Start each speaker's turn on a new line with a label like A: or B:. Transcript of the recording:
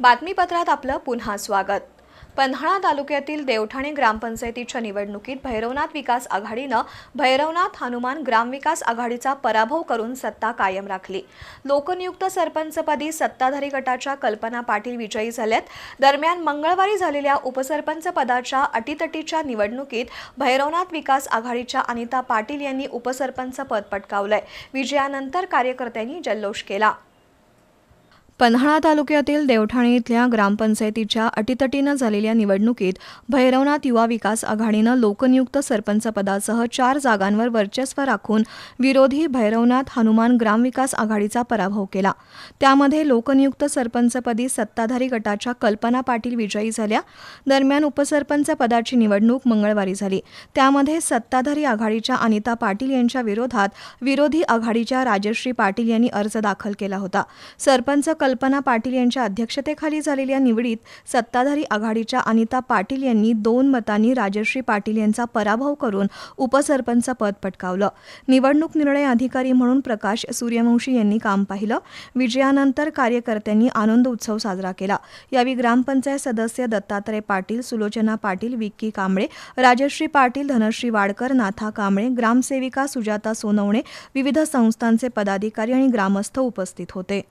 A: बातमीपत्रात आपलं पुन्हा स्वागत. पन्हाळा तालुक्यातील देवठाणे ग्रामपंचायतीच्या निवडणुकीत भैरवनाथ विकास आघाडीनं भैरवनाथ हनुमान ग्रामविकास आघाडीचा पराभव करून सत्ता कायम राखली. लोकनियुक्त सरपंचपदी सत्ताधारी गटाच्या कल्पना पाटील विजयी झाल्यात. दरम्यान मंगळवारी झालेल्या उपसरपंच पदाच्या अटीतटीच्या निवडणुकीत भैरवनाथ विकास आघाडीच्या अनिता पाटील यांनी उपसरपंच पद पटकावलंय. विजयानंतर कार्यकर्त्यांनी जल्लोष केला. पन्हाळा तालुक्यातील देवठाणे इथल्या ग्रामपंचायतीच्या अटीतटीनं झालेल्या निवडणुकीत भैरवनाथ युवा विकास आघाडीनं लोकनियुक्त सरपंच पदासह चार जागांवर वर्चस्व राखून विरोधी भैरवनाथ हनुमान ग्रामविकास आघाडीचा पराभव केला. त्यामध्ये लोकनियुक्त सरपंचपदी सत्ताधारी गटाच्या कल्पना पाटील विजयी झाल्या. दरम्यान उपसरपंच पदाची निवडणूक मंगळवारी झाली. त्यामध्ये सत्ताधारी आघाडीच्या अनिता पाटील यांच्या विरोधात विरोधी आघाडीच्या राजश्री पाटील यांनी अर्ज दाखल केला होता. सरपंच कल्पना पाटील यांच्या अध्यक्षतेखाली झालेल्या निवडीत सत्ताधारी आघाडीच्या अनिता पाटील यांनी दोन मतांनी राजश्री पाटील यांचा पराभव करून उपसरपंच पद पटकावलं. निवडणूक निर्णय अधिकारी म्हणून प्रकाश सूर्यवंशी यांनी काम पाहिलं. विजयानंतर कार्यकर्त्यांनी आनंद उत्सव साजरा केला. यावेळी ग्रामपंचायत सदस्य दत्तात्रय पाटील सुलोचना पाटील विक्की कांबळे राजश्री पाटील धनश्री वाडकर नाथा कांबळे ग्रामसेविका सुजाता सोनवणे विविध संस्थांचे पदाधिकारी आणि ग्रामस्थ उपस्थित होते.